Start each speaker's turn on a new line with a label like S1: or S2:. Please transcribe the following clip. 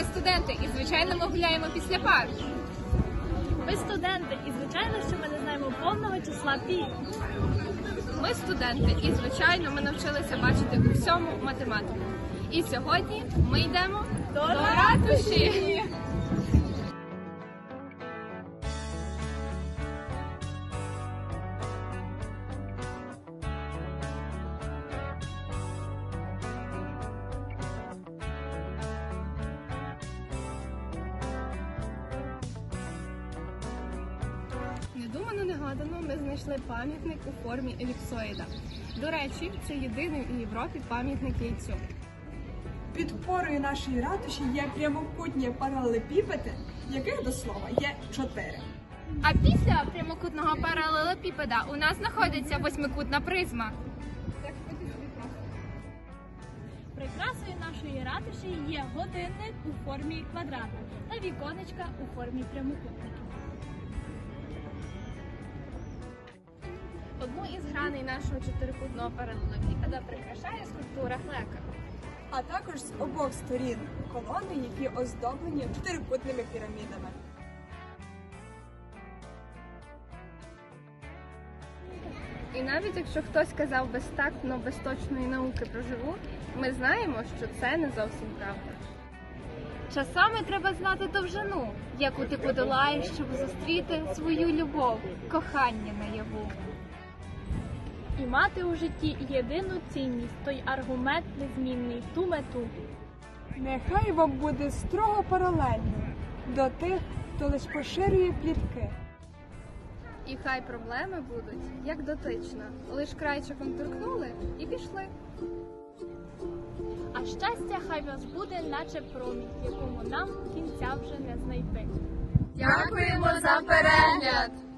S1: Ми студенти і звичайно ми гуляємо після пар.
S2: Ми студенти, і звичайно, що ми не знаємо повного числа пі.
S1: Ми студенти і звичайно ми навчилися бачити у всьому математику. І сьогодні ми йдемо
S2: До
S1: ратуші. Негадано ми знайшли пам'ятник у формі еліпсоїда. До речі, це єдиний у Європі пам'ятник яйцю.
S3: Підпорою нашої ратуші є прямокутні паралелепіпеди, яких до слова є чотири.
S1: А після прямокутного паралелепіпеда у нас знаходиться восьмикутна призма.
S2: Прикрасою нашої ратуші є годинник у формі квадрата та віконечка у формі прямокутників.
S1: Одну із граней нашого чотирикутного паралелепіпеда прикрашає скульптура глека.
S3: А також з обох сторін колони, які оздоблені чотирикутними пірамідами.
S1: І навіть якщо хтось казав безтактно, без точної науки про живу, ми знаємо, що це не зовсім правда. Часами треба знати довжину, яку ти подолаєш, щоб зустріти свою любов, кохання наяву.
S2: І мати у житті єдину цінність, той аргумент незмінний, ту мету.
S3: Нехай вам буде строго паралельно до тих, хто лиш поширює плітки.
S1: І хай проблеми будуть, як дотична, лиш крайчиком торкнули і пішли.
S2: А щастя хай вас буде, наче промінь, якому нам кінця вже не знайти.
S1: Дякуємо за перегляд!